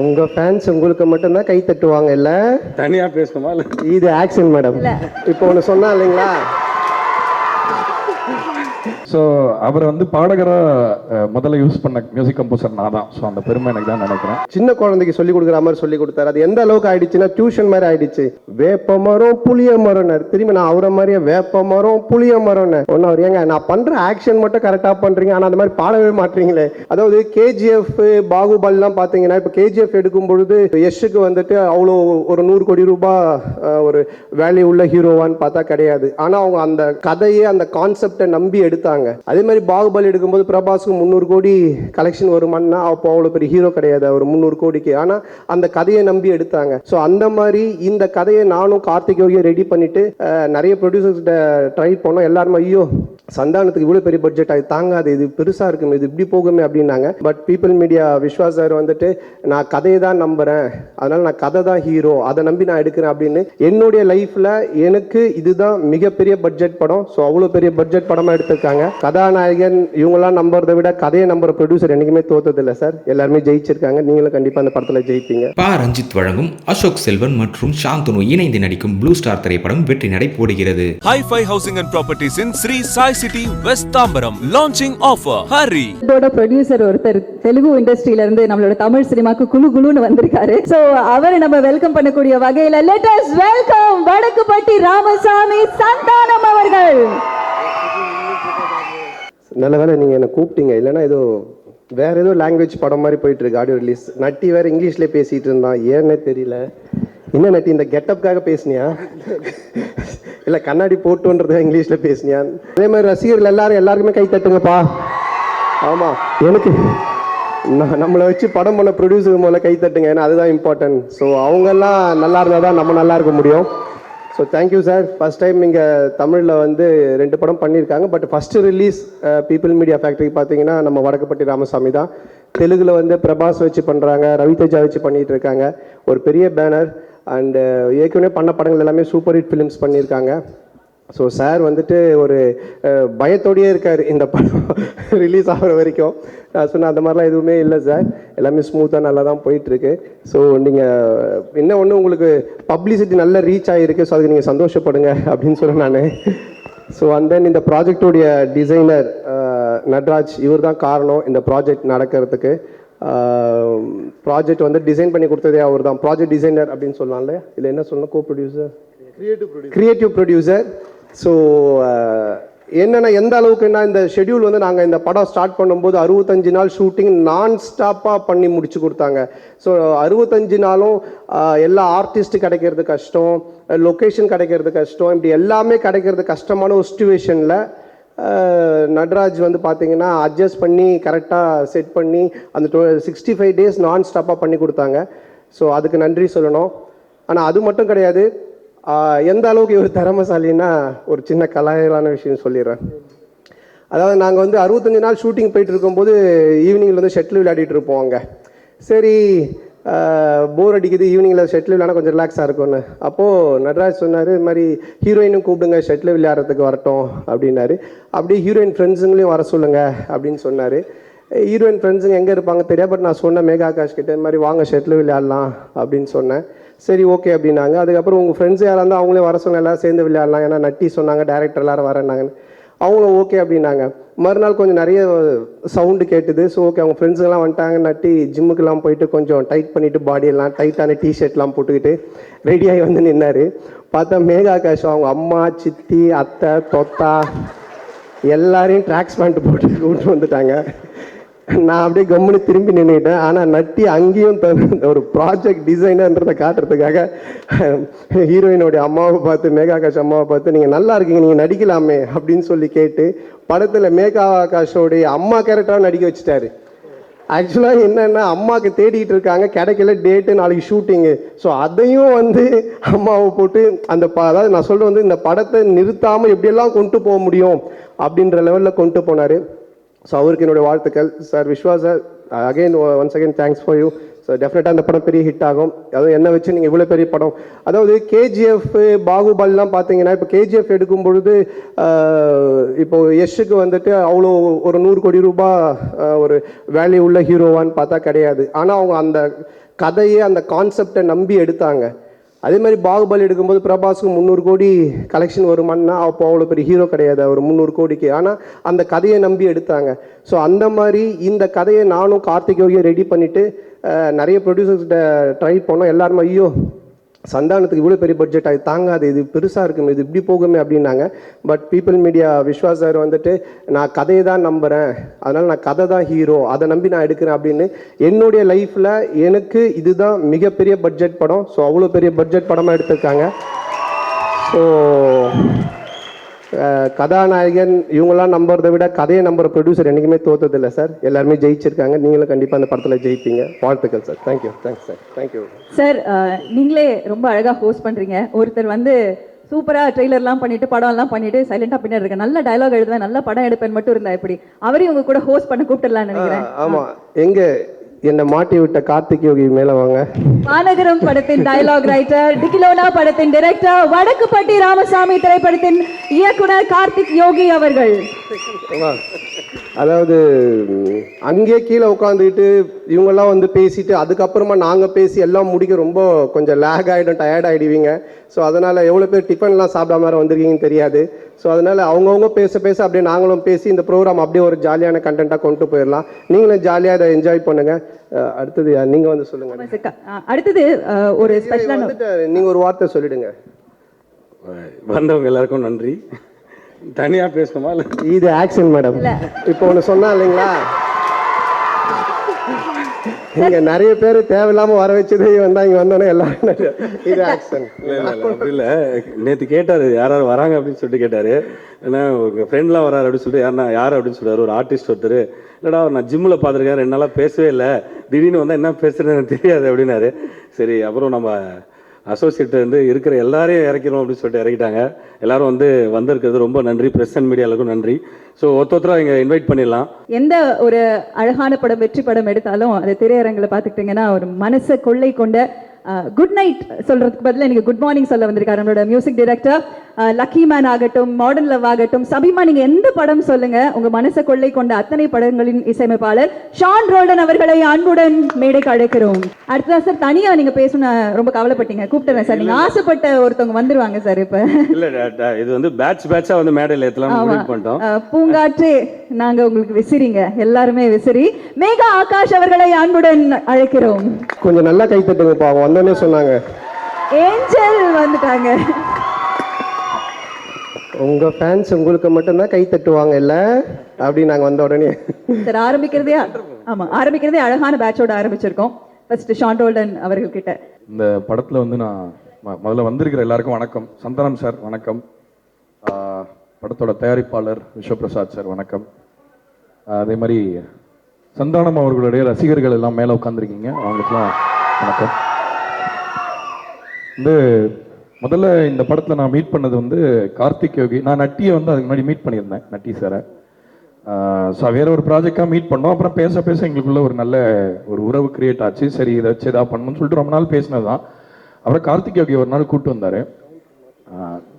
உங்க ஃபேன்ஸ் உங்களுக்கு மட்டும்தான் கை தட்டுவாங்க இல்ல? தனியா பேசணுமா இல்ல? இது ஆக்ஷன் மேடம் இப்போ ஒன்று சொன்னா இல்லைங்களா? ஸோ அவர் வந்து பாடகராக முதல்ல யூஸ் பண்ண மியூசிக் கம்போசர் நான் தான் ஸோ அந்த பெருமை எனக்கு தான் நினைக்கிறேன். சின்ன குழந்தைக்கு சொல்லி கொடுக்குற மாதிரி சொல்லி கொடுத்தாரு. அது எந்த அளவுக்கு ஆயிடுச்சுன்னா டியூஷன் மாதிரி ஆயிடுச்சு. வேப்ப மரம் புளிய மரம் திரும்பி நான் அவரை மாதிரியே வேப்ப மரம் புளிய மரம்னு. ஒன்னு அவர் ஏங்க நான் பண்ற ஆக்ஷன் மட்டும் கரெக்டாக பண்றீங்க. ஆனால் அந்த மாதிரி பாடவே மாட்டீங்களே. அதாவது கேஜிஎஃப் பாகுபலிலாம் பார்த்தீங்கன்னா இப்போ கேஜிஎஃப் எடுக்கும் பொழுது யஷுக்கு வந்துட்டு அவ்வளோ ஒரு நூறு கோடி ரூபாய் ஒரு வேல்யூ உள்ள ஹீரோவான்னு பார்த்தா கிடையாது. ஆனால் அவங்க அந்த கதையை அந்த கான்செப்டை நம்பி எடுத்தாங்க. அதே மாதிரி பாகுபலி எடுக்கும்போது பிரபாஸுக்கு முந்நூறு கோடி கலெக்ஷன் வருமானா அப்போ அவ்வளோ பெரிய ஹீரோ கிடையாது. அவர் முந்நூறு கோடிக்கு. ஆனால் அந்த கதையை நம்பி எடுத்தாங்க. ஸோ அந்த மாதிரி இந்த கதையை நானும் கார்த்திகோயும் ரெடி பண்ணிட்டு நிறைய ப்ரொடியூசர்ஸ் ட்ரை பண்ணோம். எல்லாருமே ஐயோ சந்தானத்துக்கு இவ்வளோ பெரிய பட்ஜெட் அது தாங்காது இது பெருசா இருக்குமே இது இப்படி போகுமே அப்படின்னாங்க. But People Media Vishwas sir வந்துட்டு நான் கதையை தான் நம்புறேன். அதனால நான் கதை தான் ஹீரோ அதை நம்பி நான் எடுக்கிறேன் அப்படின்னு என்னுடைய லைஃப்ல எனக்கு இதுதான் மிகப்பெரிய பட்ஜெட் படம். ஸோ அவ்வளோ பெரிய பட்ஜெட் படமா எடுத்திருக்காங்க. கதாநாயகன் இவங்கெல்லாம் நம்புறதை விட கதையை நம்புற ப்ரொடியூசர் என்னைக்குமே தோத்ததில்லை சார் எல்லாருமே ஜெயிச்சிருக்காங்க. நீங்களும் கண்டிப்பா அந்த படத்துல ஜெயிப்பீங்க. பா. ரஞ்சித் வழங்கும் அசோக் செல்வன் மற்றும் சாந்தனு இணைந்து நடிக்கும் ப்ளூ ஸ்டார் திரைப்படம் வெற்றி நடை போடுகிறது. Hi-Fi Housing and Properties in Sri Sai City, West Tambaram. Launching offer. Hurry! இதோட ப்ரொடியூசர் ஒருத்தர் தெலுங்கு இண்டஸ்ட்ரியில இருந்து நம்மளோட தமிழ் சினிமாக்கு குழு குழுன்னு வந்திருக்காரு. சோ அவரை நம்ம வெல்கம் பண்ணக்கூடிய வகையில let us welcome Vadakkupatti Ramasamy Santhanam அவர்கள். நல்ல வேளை நீங்க என்ன கூப்பிட்டீங்க. இல்லைன்னா ஏதோ வேற ஏதோ லாங்குவேஜ் படம் மாதிரி போயிட்டு இருக்கு. ஆடியோ ரிலீஸ் நட்டி வேற இங்கிலீஷ்ல பேசிட்டு இருந்தான். ஏன்னே தெரியல. என்ன நட்டி இந்த கெட்டப்காக பேசினியா? இல்லை கண்ணாடி போட்டுன்றது இங்கிலீஷில் பேசுனியா? அதே மாதிரி ரசிகர்கள் எல்லாரும் எல்லாருக்குமே கை தட்டுங்கப்பா. ஆமாம் எனக்கு நான் நம்மளை வச்சு படம் பண்ண ப்ரொடியூசர் முதல்ல கை தட்டுங்க. ஏன்னா அதுதான் இம்பார்ட்டன்ட் ஸோ அவங்கெல்லாம் நல்லா இருந்தால் தான் நம்ம நல்லா இருக்க முடியும். So thank you sir first time இங்கே தமிழில் வந்து ரெண்டு படம் பண்ணியிருக்காங்க. But first release People Media Factory பார்த்தீங்கன்னா நம்ம வடக்கப்பட்டி ராமசாமி தான். தெலுங்கில் வந்து பிரபாஸ் வச்சு பண்ணுறாங்க ரவிதேஜா வச்சு பண்ணிகிட்டு இருக்காங்க. ஒரு பெரிய பேனர் அண்டு uh, ஏற்கனவே பண்ண படங்கள் எல்லாமே சூப்பர் ஹிட் ஃபிலிம்ஸ் பண்ணியிருக்காங்க. ஸோ சார் வந்துட்டு ஒரு பயத்தோடையே பயத்தோடயே இருக்கார் இந்த படம் ரிலீஸ் ஆகிற வரைக்கும். நான் சொன்னேன் அந்த மாதிரிலாம் எதுவுமே இல்லை சார் எல்லாமே ஸ்மூத்தாக நல்லா தான் போயிட்டுருக்கு. ஸோ நீங்கள் என்ன ஒன்று உங்களுக்கு பப்ளிசிட்டி நல்ல ரீச் ஆகிருக்கு ஸோ அதுக்கு நீங்கள் சந்தோஷப்படுங்க அப்படின்னு சொல்ல நான். ஸோ அண்ட் தென் இந்த ப்ராஜெக்டோடைய டிசைனர் நட்ராஜ் இவர் தான் காரணம் இந்த ப்ராஜெக்ட் நடக்கிறதுக்கு. ப்ராஜெக்ட் வந்து டிசைன் பண்ணி கொடுத்ததே அவர் தான் ப்ராஜெக்ட் டிசைனர் அப்படின்னு சொல்லலாம்ல இல்லை என்ன சொல்லணும்? Co producer creative producer so என்னன்னா எந்த அளவுக்குன்னா இந்த ஷெட்யூல் வந்து நாங்கள் இந்த படம் ஸ்டார்ட் பண்ணும்போது அறுபத்தஞ்சு நாள் ஷூட்டிங் நான் ஸ்டாப்பாக பண்ணி முடிச்சு கொடுத்தாங்க. ஸோ அறுபத்தஞ்சு நாளும் எல்லா ஆர்டிஸ்ட் கிடைக்கிறது கஷ்டம் லொக்கேஷன் கிடைக்கிறது கஷ்டம் இப்படி எல்லாமே கிடைக்கிறது கஷ்டமான ஒரு சுச்சுவேஷனில் நட்ராஜ் வந்து பார்த்தீங்கன்னா அட்ஜஸ்ட் பண்ணி கரெக்டாக செட் பண்ணி அந்த சிக்ஸ்டி ஃபைவ் டேஸ் நான் ஸ்டாப்பாக பண்ணி கொடுத்தாங்க. ஸோ அதுக்கு நன்றி சொல்லணும். ஆனால் அது மட்டும் கிடையாது. எந்த அளவுக்கு இவர் திறமசாலின்னா ஒரு சின்ன கலாயலான விஷயம் சொல்லிடுறேன். அதாவது நாங்கள் வந்து அறுபத்தஞ்சு நாள் ஷூட்டிங் போயிட்டு இருக்கும்போது ஈவினிங்கில் வந்து ஷட்டில் விளையாடிட்டு இருப்போம் அங்கே. சரி போர் அடிக்குது ஈவினிங்கில் ஷட்டில் விளையாட கொஞ்சம் ரிலாக்ஸாக இருக்கும்னு. அப்போது நட்ராஜ் சொன்னார் இது மாதிரி ஹீரோயினும் கூப்பிடுங்க ஷட்டில் விளையாடுறதுக்கு வரட்டும் அப்படின்னாரு. அப்படியே ஹீரோயின் ஃப்ரெண்ட்ஸுங்களையும் வர சொல்லுங்க அப்படின்னு சொன்னார். ஹீரோயின் ஃப்ரெண்ட்ஸுங்க எங்கே இருப்பாங்க தெரியாது பட் நான் சொன்னேன் மேகா ஆகாஷ் கிட்டே இந்த மாதிரி வாங்க ஷட்டில் விளையாடலாம் அப்படின்னு சொன்னேன். சரி ஓகே அப்படின்னாங்க. அதுக்கப்புறம் உங்கள் ஃப்ரெண்ட்ஸ் யாராக இருந்தால் அவங்களே வர சொன்ன எல்லாரும் சேர்ந்து விளையாடலாம். ஏன்னா நட்டி சொன்னாங்க டேரக்டர் எல்லாரும் வரேன்னாங்கன்னு. அவங்களும் ஓகே அப்படின்னாங்க. மறுநாள் கொஞ்சம் நிறைய சவுண்டு கேட்டுது. ஸோ ஓகே அவங்க ஃப்ரெண்ட்ஸுங்கெல்லாம் வந்துட்டாங்க. நட்டி ஜிம்முக்கெல்லாம் போயிட்டு கொஞ்சம் டைட் பண்ணிவிட்டு பாடியெல்லாம் டைட்டான டிஷர்ட்லாம் போட்டுக்கிட்டு ரெடியாகி வந்து நின்னார். பார்த்தா மேகா காஷ் அவங்க அம்மா சித்தி அத்தை தொத்தா எல்லாரையும் ட்ராக்ஸ் பேண்ட் போட்டு கூப்பிட்டு வந்துட்டாங்க. நான் அப்படியே கம்முன்னு திரும்பி நின்றுட்டேன் ஆனால் நட்டி அங்கேயும் ஒரு ப்ராஜெக்ட் டிசைனர்ன்றதை காட்டுறதுக்காக ஹீரோயினோடைய அம்மாவை பார்த்து மேகாகாஷ் அம்மாவை பார்த்து நீங்கள் நல்லா இருக்கீங்க நீங்கள் நடிக்கலாமே அப்படின்னு சொல்லி கேட்டு படத்தில் மேகா ஆகாஷோடைய அம்மா கேரக்டராக நடிக்க வச்சுட்டாரு. ஆக்சுவலாக என்னென்னா அம்மாவுக்கு தேடிட்டு இருக்காங்க கிடைக்கல டேட்டு நாளைக்கு ஷூட்டிங்கு ஸோ அதையும் வந்து அம்மாவை போட்டு அந்த ப அதாவது நான் சொல்றது வந்து இந்த படத்தை நிறுத்தாமல் எப்படியெல்லாம் கொண்டு போக முடியும் அப்படின்ற லெவலில் கொண்டு போனார். ஸோ அவருக்கு என்னுடைய வாழ்த்துக்கள். Sir Vishwa sir again once again thanks for you so டெஃபினட்டாக அந்த படம் பெரிய ஹிட் ஆகும். அதுவும் என்ன வச்சு நீங்கள் இவ்வளோ பெரிய படம்? அதாவது கேஜிஎஃப் பாகுபலிலாம் பார்த்தீங்கன்னா இப்போ கேஜிஎஃப் எடுக்கும் பொழுது இப்போ யஷுக்கு வந்துட்டு அவ்வளோ ஒரு நூறு கோடி ரூபாய் ஒரு வேல்யூ உள்ள ஹீரோவான்னு பார்த்தா கிடையாது. ஆனால் அவங்க அந்த கதையை அந்த கான்செப்டை நம்பி எடுத்தாங்க. அதே மாதிரி பாகுபலி எடுக்கும்போது பிரபாஸுக்கு முந்நூறு கோடி கலெக்ஷன் வருமானா அப்போ அவ்வளோ பெரிய ஹீரோ கிடையாது. அவர் முந்நூறு கோடிக்கு. ஆனால் அந்த கதையை நம்பி எடுத்தாங்க. ஸோ அந்த மாதிரி இந்த கதையை நானும் கார்த்திக் ரெடி பண்ணிவிட்டு நிறைய ப்ரொடியூசர்ஸ்கிட்ட ட்ரை பண்ணோம். எல்லாருமே ஐயோ சந்தானத்துக்கு இவ்வளோ பெரிய பட்ஜெட் அது தாங்காது இது பெருசாக இருக்குமே இது இப்படி போகுமே அப்படின்னாங்க. But People Media Vishwas sir வந்துட்டு நான் கதையை தான் நம்புகிறேன் அதனால் நான் கதை தான் ஹீரோ அதை நம்பி நான் எடுக்கிறேன் அப்படின்னு என்னுடைய லைஃப்பில் எனக்கு இதுதான் மிகப்பெரிய பட்ஜெட் படம். ஸோ அவ்வளோ பெரிய பட்ஜெட் படமாக எடுத்திருக்காங்க. ஸோ கதாநாயகன் இவங்கெல்லாம் நம்புறதை விட கதையை நம்புற ப்ரொடியூசர் என்றைக்குமே தோத்ததில்லை சார் எல்லாருமே ஜெயிச்சிருக்காங்க. நீங்களும் கண்டிப்பாக அந்த படத்தில் ஜெயிப்பீங்க. வாழ்த்துக்கள் sir thank you thanks sir thank you sir நீங்களே ரொம்ப அழகா ஹோஸ்ட் பண்றீங்க. ஒருத்தர் வந்து சூப்பரா ட்ரெய்லர்லாம் பண்ணிட்டு படம்லாம் பண்ணிட்டு சைலண்டா பின்னாடி இருக்க நல்ல டயலாக் எழுதுவேன் நல்ல படம் எடுப்பேன் மட்டும் இருந்தா எப்படி? அவரையும் உங்க கூட ஹோஸ்ட் பண்ண கூப்பிட்டுலாம்னு நினைக்கிறேன். ஆமாம் எங்கே என்னை மாட்டி விட்ட கார்த்திக் யோகி மேலே வாங்க. மாநகரம் படத்தின் டயலாக் ரைட்டர் டிகிலோனா படத்தின் டைரக்டர் வடக்குப்பட்டி ராமசாமி திரைப்படத்தின் இயக்குனர் கார்த்திக் யோகி அவர்கள். அதாவது ம், அங்கேயே கீழே உட்காந்துக்கிட்டு இவங்கெல்லாம் வந்து பேசிட்டு அதுக்கப்புறமா நாங்கள் பேசி எல்லாம் முடிக்க ரொம்ப கொஞ்சம் லேக் ஆகிடும் டயர்ட் ஆகிடுவீங்க ஸோ அதனால் எவ்வளோ பேர் டிஃபன்லாம் சாப்பிடாம வந்திருக்கீங்கன்னு தெரியாது. ஸோ அதனால் அவங்கவுங்க பேச பேச அப்படியே நாங்களும் பேசி இந்த ப்ரோக்ராம் அப்படியே ஒரு ஜாலியான கண்டென்ட்டாக கொண்டு போயிடலாம். நீங்களும் ஜாலியாக இதை என்ஜாய் பண்ணுங்கள் அடுத்தது நீங்கள் வந்து சொல்லுங்கள் அடுத்தது ஒரு ஸ்பெஷலான நீங்கள் ஒரு வார்த்தை சொல்லிடுங்க. வந்தவங்க எல்லாருக்கும் நன்றி. தனியா பேசணுமா இல்ல? இது ஆக்ஷன் மேடம் இப்போ ஒன்று சொன்னா இல்லைங்களா? இங்க நிறைய பேர் தேவையில்லாம வர வச்சது வந்தா இங்க வந்தோடனே எல்லாரும் இது? ஆக்ஷன் இல்ல இல்ல அப்படி நேத்து கேட்டாரு யார் யார் வராங்க? அப்படின்னு சொல்லிட்டு கேட்டாரு. ஏன்னா உங்க ஃப்ரெண்ட்லாம் வராரு அப்படின்னு சொல்லிட்டு யாருன்னா யார்? அப்படின்னு சொல்றாரு. ஒரு ஆர்டிஸ்ட் ஒருத்தர். இல்லடா நான் ஜிம்ல பார்த்துருக்கேன் ரெண்டு பேசவே இல்லை. திடீர்னு வந்தா என்ன பேசுறதுன்னு தெரியாது அப்படின்னாரு. சரி அப்புறம் நம்ம அசோசியேட் வந்து இருக்கிற எல்லாரையும் இறக்கிறோம் அப்படின்னு சொல்லிட்டு இறக்கிட்டாங்க. எல்லாரும் வந்து வந்திருக்கிறது ரொம்ப நன்றி. பிரஸ் அண்ட் மீடியாவுக்கும் நன்றி. ஸோ ஒருத்த இங்கே இன்வைட் பண்ணிடலாம். எந்த ஒரு அழகான படம் வெற்றி படம் எடுத்தாலும் அது திரையரங்கில் பார்த்துக்கிட்டிங்கன்னா ஒரு மனசை கொள்ளை கொண்ட குட் நைட் சொல்றதுக்கு பதிலா நீங்க குட் மார்னிங் சொல்ல வந்திருக்காரு. நம்மளோட மியூசிக் டைரக்டர் லக்கி மேன் ஆகட்டும் மாடர்ன் லவ் ஆகட்டும் சபிமா நீங்க எந்த படம் சொல்லுங்க? உங்க மனசை கொள்ளை கொண்ட அத்தனை படங்களின் இசையமைப்பாளர் ஷான் ரோல்டன் அவர்களை அன்புடன் மேடைக்கு அழைக்கிறோம். அடுத்ததா சார் தனியா நீங்க பேசணும் ரொம்ப கவலைப்பட்டீங்க. கூப்பிட்டுறேன் சார். நீங்க ஆசைப்பட்ட ஒருத்தவங்க வந்துருவாங்க சார் இப்ப. இல்ல இது வந்து பேட்ச் பேட்சா வந்து மேடையில். முடிவு பண்ணிட்டோம். பூங்காற்றே நாங்க உங்களுக்கு விசிறிங்க. எல்லாருமே விசிறி மேகா ஆகாஷ் அவர்களை அன்புடன் அழைக்கிறோம். கொஞ்சம் நல்லா கை தட்டுங்கப்பா அவங்க வந்தோடனே சொன்னாங்க. ஏஞ்சல் வந்துட்டாங்க. உங்க ஃபேன்ஸ் உங்களுக்கு மட்டும்தான் கை தட்டுவாங்க இல்ல? அப்படி நாங்க வந்த உடனே. சார் ஆரம்பிக்கிறதே ஆமா ஆரம்பிக்கிறதே அழகான பேட்சோட ஆரம்பிச்சிருக்கோம். ஃபர்ஸ்ட் ஷான் ரோல்டன் அவர்கள் கிட்ட இந்த படத்தில் வந்து நான் முதல்ல வந்திருக்கிற எல்லாருக்கும் வணக்கம். சந்தானம் சார் வணக்கம். ஆஹ் படத்தோட தயாரிப்பாளர் விஸ்வபிரசாத் சார் வணக்கம். அதே மாதிரி சந்தானம் அவர்களுடைய ரசிகர்கள் எல்லாம் மேலே உட்காந்துருக்கீங்க அவங்களுக்குலாம் வணக்கம். வந்து முதல்ல இந்த படத்தில் நான் மீட் பண்ணது வந்து கார்த்திக் யோகி. நான் நட்டியை வந்து அதுக்கு முன்னாடி மீட் பண்ணியிருந்தேன் நட்டி சாரை ஸோ வேற ஒரு ப்ராஜெக்டாக மீட் பண்ணோம். அப்புறம் பேச பேச எங்களுக்குள்ள ஒரு நல்ல ஒரு உறவு கிரியேட் ஆச்சு. சரி இதை வச்சு எதாவது பண்ணணும்னு சொல்லிட்டு ரொம்ப நாள் பேசினது தான் அப்புறம் கார்த்திக் யோகி ஒரு நாள் கூப்பிட்டு வந்தார்.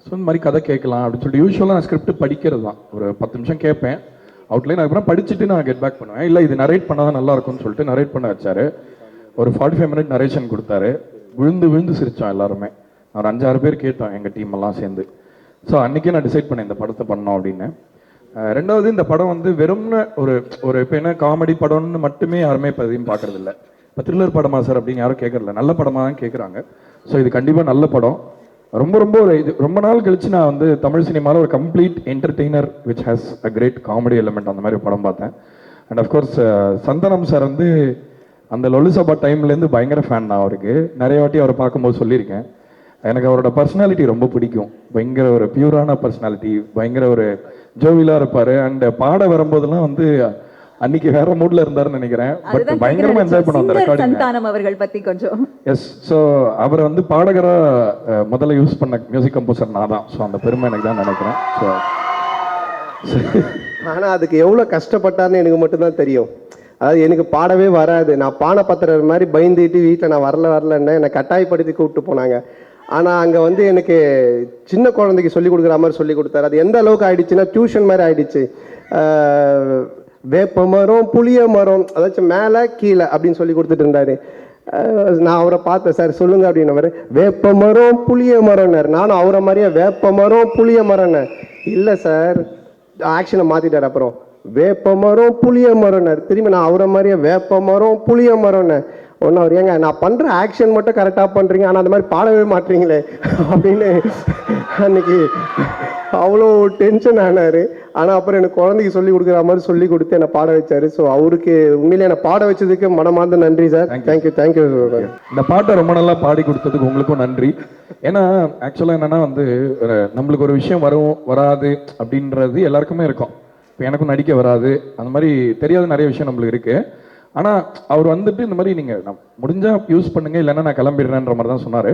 ஸோ இந்த மாதிரி கதை கேட்கலாம் அப்படின்னு சொல்லிட்டு யூஸ்வலாக நான் ஸ்கிரிப்ட் படிக்கிறது தான் ஒரு பத்து நிமிஷம் கேட்பேன். அவுட்லைன் அதுக்கப்புறம் படிச்சுட்டு நான் கெட் பேக் பண்ணுவேன். இல்லை இது நரேட் பண்ணால் தான் நல்லா இருக்கும்னு சொல்லிட்டு நரேட் பண்ண வச்சாரு. ஒரு ஃபார்ட்டி ஃபைவ் மினிட் நரேஷன் கொடுத்தாரு. விழுந்து விழுந்து சிரித்தோம் எல்லாருமே. ஒரு அஞ்சாறு பேர் கேட்டோம் எங்கள் டீம் எல்லாம் சேர்ந்து. ஸோ அன்றைக்கே நான் டிசைட் பண்ணேன் இந்த படத்தை பண்ணோம் அப்படின்னு. ரெண்டாவது இந்த படம் வந்து வெறும்னு ஒரு ஒரு இப்போ என்ன காமெடி படம்னு மட்டுமே யாருமே இப்போ எதையும் பார்க்குறதில்ல. இப்போ த்ரில்லர் படமா சார் அப்படின்னு யாரும் கேட்கறதில்ல நல்ல படமாக தான் கேட்குறாங்க ஸோ இது கண்டிப்பாக நல்ல படம். ரொம்ப ரொம்ப ஒரு இது ரொம்ப நாள் கழிச்சு நான் வந்து தமிழ் சினிமாவில் ஒரு complete entertainer which has a great comedy element அந்த மாதிரி ஒரு படம் பார்த்தேன். அண்ட் அஃப்கோர்ஸ் சந்தனம் சார் வந்து அந்த லொலுசபா டைம்லேருந்து பயங்கர ஃபேன் நான் அவருக்கு. நிறைய வாட்டி அவரை பார்க்கும்போது சொல்லியிருக்கேன். எனக்கு அவரோட பர்சனாலிட்டி ரொம்ப பிடிக்கும். பயங்கர ஒரு பியூரான பர்சனாலிட்டி பயங்கர ஒரு ஜோவிலா இருப்பாரு. அண்ட் பாட வரும்போதெல்லாம் வந்து அன்னைக்கு வேற மூட்ல இருந்தாருன்னு நினைக்கிறேன். பட் பயங்கரமா என்ஜாய் பண்ணோம் அந்த ரெக்கார்டிங் சந்தானம் அவர்கள் பத்தி கொஞ்சம். எஸ் ஸோ அவரை வந்து பாடகரா முதல்ல யூஸ் பண்ண மியூசிக் கம்போசர் நான் தான். ஸோ அந்த பெருமை எனக்கு தான் நினைக்கிறேன். ஸோ ஆனா அதுக்கு எவ்வளவு கஷ்டப்பட்டார்னு எனக்கு மட்டும்தான் தெரியும். அதாவது எனக்கு பாடவே வராது. நான் பானை பத்திரர் மாதிரி பயந்துட்டு வீட்டில் நான் வரல வரலன்னு என்னை கட்டாயப்படுத்தி கூப்பிட்டு போனாங்க. ஆனால் அங்கே வந்து எனக்கு சின்ன குழந்தைக்கு சொல்லி கொடுக்குற மாதிரி சொல்லி கொடுத்தாரு. அது எந்த அளவுக்கு ஆயிடுச்சுன்னா டியூஷன் மாதிரி ஆயிடுச்சு. வேப்ப மரம் புளிய மரம் அதாச்சும் மேலே கீழே அப்படின்னு சொல்லி கொடுத்துட்டு இருந்தாரு. நான் அவரை பார்த்தேன் சார் சொல்லுங்க அப்படின்னவர் வேப்ப மரம் புளிய மரம்னார். நானும் அவரை மாதிரியே வேப்ப மரம் புளிய மரம்னு இல்லை சார். ஆக்ஷனை மாற்றிட்டார் அப்புறம். வேப்ப மரம் புளிய மரம்னார். திரும்பி நான் அவரை மாதிரியே வேப்ப மரம் புளிய மரம்னேன் ஒன்று அவர் ஏங்க நான் பண்ணுற ஆக்ஷன் மட்டும் கரெக்டாக பண்ணுறீங்க ஆனால் அந்த மாதிரி பாடவே மாட்டீங்களே. அப்படின்னு அன்னைக்கு அவ்வளோ டென்ஷன் ஆனார். ஆனால் அப்புறம் எனக்கு குழந்தைக்கு சொல்லி கொடுக்குற மாதிரி சொல்லி கொடுத்து என்னை பாட வச்சாரு. ஸோ அவருக்கு உண்மையிலே என்னை பாட வச்சதுக்கு மனமார்ந்த நன்றி சார் தேங்க்யூ தேங்க்யூ இந்த பாட்டை ரொம்ப நல்லா பாடி கொடுத்ததுக்கு உங்களுக்கும் நன்றி. ஏன்னா ஆக்சுவலாக என்னன்னா வந்து நம்மளுக்கு ஒரு விஷயம் வரும் வராது அப்படின்றது எல்லாருக்குமே இருக்கும். இப்போ எனக்கும் நடிக்க வராது. அந்த மாதிரி தெரியாத நிறைய விஷயம் நம்மளுக்கு இருக்குது ஆனால் அவர் வந்துட்டு இந்த மாதிரி நீங்கள் நான் முடிஞ்சால் யூஸ் பண்ணுங்கள் இல்லைன்னா நான் கிளம்பிடுறேன்ற மாதிரி தான் சொன்னார்.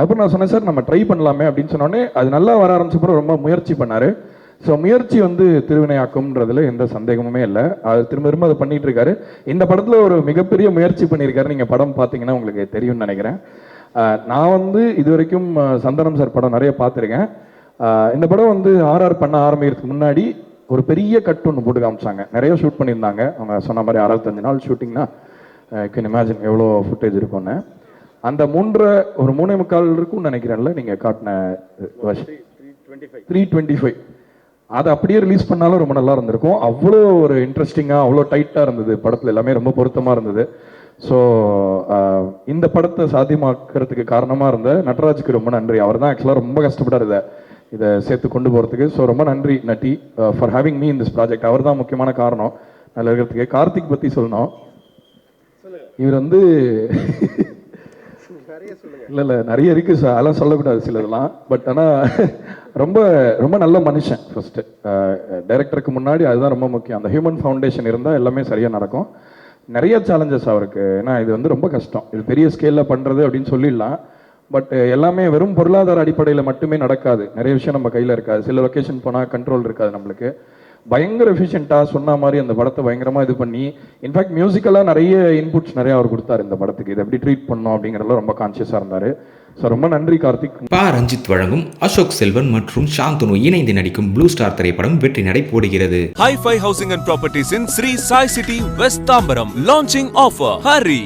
அப்புறம் நான் சொன்னேன் சார் நம்ம ட்ரை பண்ணலாமே அப்படின்னு சொன்னோடனே அது நல்லா வர ஆரம்பிச்சப்பறம் ரொம்ப முயற்சி பண்ணார். ஸோ முயற்சி வந்து திருவினையாக்கும்ன்றதுல எந்த சந்தேகமுமே இல்லை. அது திரும்ப திரும்ப அதை பண்ணிட்டு இருக்காரு. இந்த படத்தில் ஒரு மிகப்பெரிய முயற்சி பண்ணியிருக்காரு நீங்கள் படம் பார்த்தீங்கன்னா உங்களுக்கு தெரியும்னு நினைக்கிறேன். நான் வந்து இது வரைக்கும் சந்தனம் சார் படம் நிறைய பார்த்துருக்கேன். இந்த படம் வந்து ஆர்ஆர் பண்ண ஆரம்பிக்கிறதுக்கு முன்னாடி ஒரு பெரிய கட் ஒன்று போட்டு காமிச்சாங்க. நிறைய ஷூட் பண்ணியிருந்தாங்க. அவங்க சொன்ன மாதிரி அறுபத்தஞ்சு நாள் ஷூட்டிங்னா கேன் இமேஜின் எவ்வளோ ஃபுட்டேஜ் இருக்கும்னு. அந்த மூன்றரை ஒரு மூணே முக்கால் இருக்கும்னு நினைக்கிறேன்ல நீங்கள் காட்டின த்ரீ டுவெண்ட்டி ஃபைவ் அதை அப்படியே ரிலீஸ் பண்ணாலும் ரொம்ப நல்லா இருந்திருக்கும். அவ்வளோ ஒரு இன்ட்ரெஸ்டிங்காக அவ்வளோ டைட்டாக இருந்தது. படத்தில் எல்லாமே ரொம்ப பொருத்தமாக இருந்தது. ஸோ uh, இந்த படத்தை சாத்தியமாக்கிறதுக்கு காரணமாக இருந்த நட்ராஜுக்கு ரொம்ப நன்றி. அவர் தான் ஆக்சுவலாக ரொம்ப கஷ்டப்பட்டார் இதை. இதை சேர்த்து கொண்டு போகிறதுக்கு ஸோ ரொம்ப நன்றி Natty for having me in this project அவர் தான் முக்கியமான காரணம். நல்லா இருக்கிறதுக்கு கார்த்திக் பற்றி சொல்லணும். இவர் வந்து இல்ல இல்ல நிறைய இருக்கு. சார் அதெல்லாம் சொல்லக்கூடாது சிலதெல்லாம். பட் ஆனா ரொம்ப ரொம்ப நல்ல மனுஷன் ஃபர்ஸ்ட் டைரக்டருக்கு முன்னாடி அதுதான் ரொம்ப முக்கியம். அந்த ஹியூமன் ஃபவுண்டேஷன் இருந்தா எல்லாமே சரியா நடக்கும். நிறைய சேலஞ்சஸ் அவருக்கு. ஏன்னா இது வந்து ரொம்ப கஷ்டம். இது பெரிய ஸ்கேல்ல பண்றது அப்படின்னு சொல்லிடலாம். பட் எல்லாமே வெறும் பொருளாதார அடிப்படையில் மட்டுமே நடக்காது. நிறைய விஷயம் நம்ம கையில் இருக்காது. சில லொக்கேஷன் போனால் கண்ட்ரோல் இருக்காது நம்மளுக்கு. பயங்கர எஃபிஷியண்ட்டாக சொன்ன மாதிரி அந்த படத்தை பயங்கரமாக இது பண்ணி இன்ஃபேக்ட் மியூசிக்கலாக நிறைய இன்புட்ஸ் நிறைய அவர் கொடுத்தாரு இந்த படத்துக்கு. இதை எப்படி ட்ரீட் பண்ணோம் அப்படிங்கிறதுல ரொம்ப கான்ஷியஸாக இருந்தார். ஸோ ரொம்ப நன்றி கார்த்திக். பா ரஞ்சித் வழங்கும் அசோக் செல்வன் மற்றும் சாந்தனு இணைந்து நடிக்கும் ப்ளூ ஸ்டார் திரைப்படம் வெற்றி நடை போடுகிறது. Hi-Fi Housing and Properties in Sri Sai City, West Tambaram. Launching offer. Hurry!